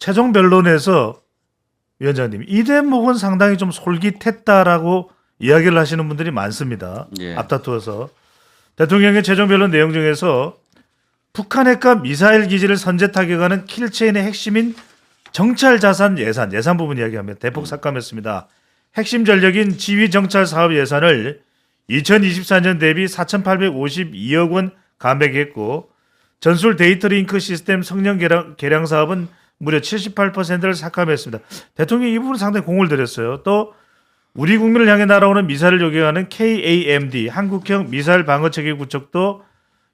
최종 변론에서 위원장님 이 대목은 상당히 좀 솔깃했다라고 이야기를 하시는 분들이 많습니다. 예. 앞다투어서 대통령의 최종 변론 내용 중에서 북한 핵과 미사일 기지를 선제 타격하는 킬체인의 핵심인 정찰 자산 예산 예산 부분 이야기하면 대폭 삭감했습니다. 핵심 전력인 지휘 정찰 사업 예산을 2024년 대비 4,852억 원 감액했고 전술 데이터 링크 시스템 성능 개량, 개량 사업은 무려 78%를 삭감했습니다. 대통령이 이 부분 상당히 공을 들였어요. 또 우리 국민을 향해 날아오는 미사일을 요격하는 KAMD 한국형 미사일 방어 체계 구축도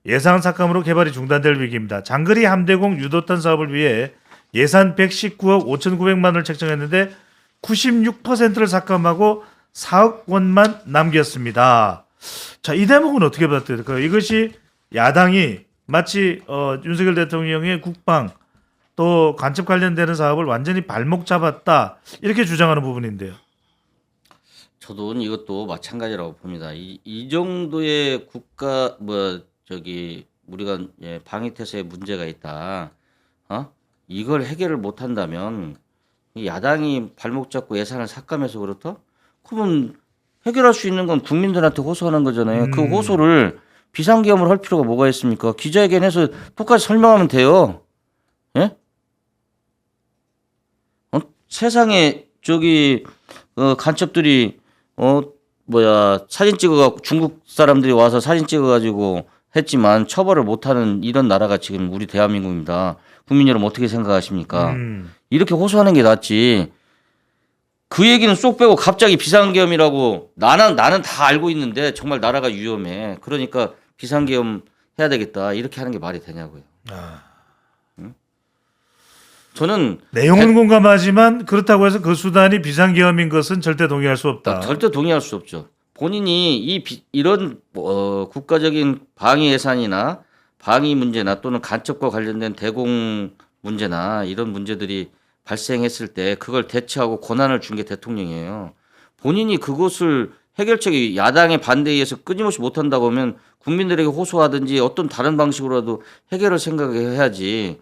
예상 삭감으로 개발이 중단될 위기입니다. 장거리 함대공 유도탄 사업을 위해 예산 119억 5,900만 원을 책정했는데 96%를 삭감하고 4억 원만 남겼습니다. 자, 이 대목은 어떻게 받아들일까요? 이것이 야당이 마치 어, 윤석열 대통령의 국방 또 간첩 관련되는 사업을 완전히 발목 잡았다 이렇게 주장하는 부분인데요. 저도 이것도 마찬가지라고 봅니다. 이, 이 정도의 국가 뭐 저기 우리가 예, 방위 태세에 문제가 있다. 어? 이걸 해결을 못 한다면 이 야당이 발목 잡고 예산을 삭감해서 그렇다? 그러면 해결할 수 있는 건 국민들한테 호소하는 거잖아요. 그 호소를 비상계엄을 할 필요가 뭐가 있습니까? 기자회견해서 똑같이 설명하면 돼요. 예? 어? 세상에 저기 어, 간첩들이 어 뭐야 사진 찍어갖고 중국 사람들이 와서 사진 찍어가지고 했지만 처벌을 못하는 이런 나라가 지금 우리 대한민국입니다. 국민 여러분 어떻게 생각하십니까? 음. 이렇게 호소하는 게 낫지. 그 얘기는 쏙 빼고 갑자기 비상계엄이라고 나는 나는 다 알고 있는데 정말 나라가 위험해. 그러니까 비상계엄 해야 되겠다. 이렇게 하는 게 말이 되냐고요. 아. 저는 내용은 공감하지만 그렇다고 해서 그 수단이 비상계엄인 것은 절대 동의할 수 없다. 절대 동의할 수 없죠. 본인이 이 비- 이런 어, 국가적인 방위 예산이나 방위 문제나 또는 간첩과 관련된 대공 문제나 이런 문제들이 발생했을 때 그걸 대처하고 권한을 준 게 대통령이에요. 본인이 그것을 해결책이 야당의 반대에 의해서 끊임없이 못한다고 하면 국민들에게 호소하든지 어떤 다른 방식으로라도 해결을 생각해야지.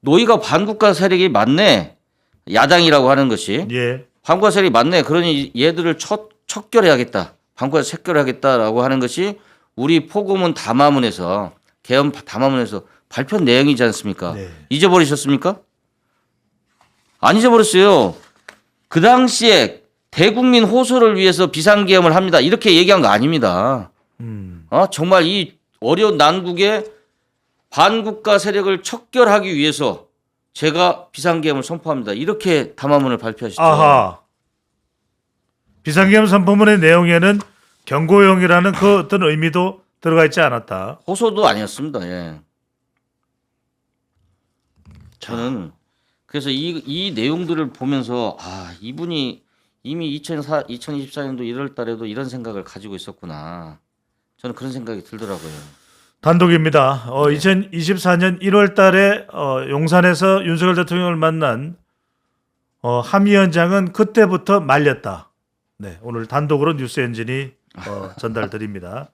노이가 반국가 세력이 맞네. 야당이라고 하는 것이. 예. 방과 세력이 맞네. 그러니 얘들을 첫, 척결해야겠다. 방과 척결하겠다라고 하는 것이 우리 포고문 담화문에서 개헌 담화문에서 발표한 내용이지 않습니까? 네. 잊어버리셨습니까? 안 잊어버렸어요. 그 당시에 대국민 호소를 위해서 비상계엄을 합니다. 이렇게 얘기한 거 아닙니다. 음. 어? 정말 이 어려운 난국에 반국가 세력을 척결하기 위해서 제가 비상계엄을 선포합니다. 이렇게 담화문을 발표하셨죠. 아하. 비상계엄 선포문의 내용에는 경고용이라는 그 어떤 의미도 들어가 있지 않았다. 호소도 아니었습니다. 예. 저는 그래서 이, 이 내용들을 보면서 아 이분이 이미 2004, 2024년도 1월 달에도 이런 생각을 가지고 있었구나. 저는 그런 생각이 들더라고요. 단독입니다. 어, 2024년 1월 달에 어, 용산에서 윤석열 대통령을 만난 어, 함 위원장은 그때부터 말렸다. 네, 오늘 단독으로 뉴스 엔진이 어, 전달드립니다.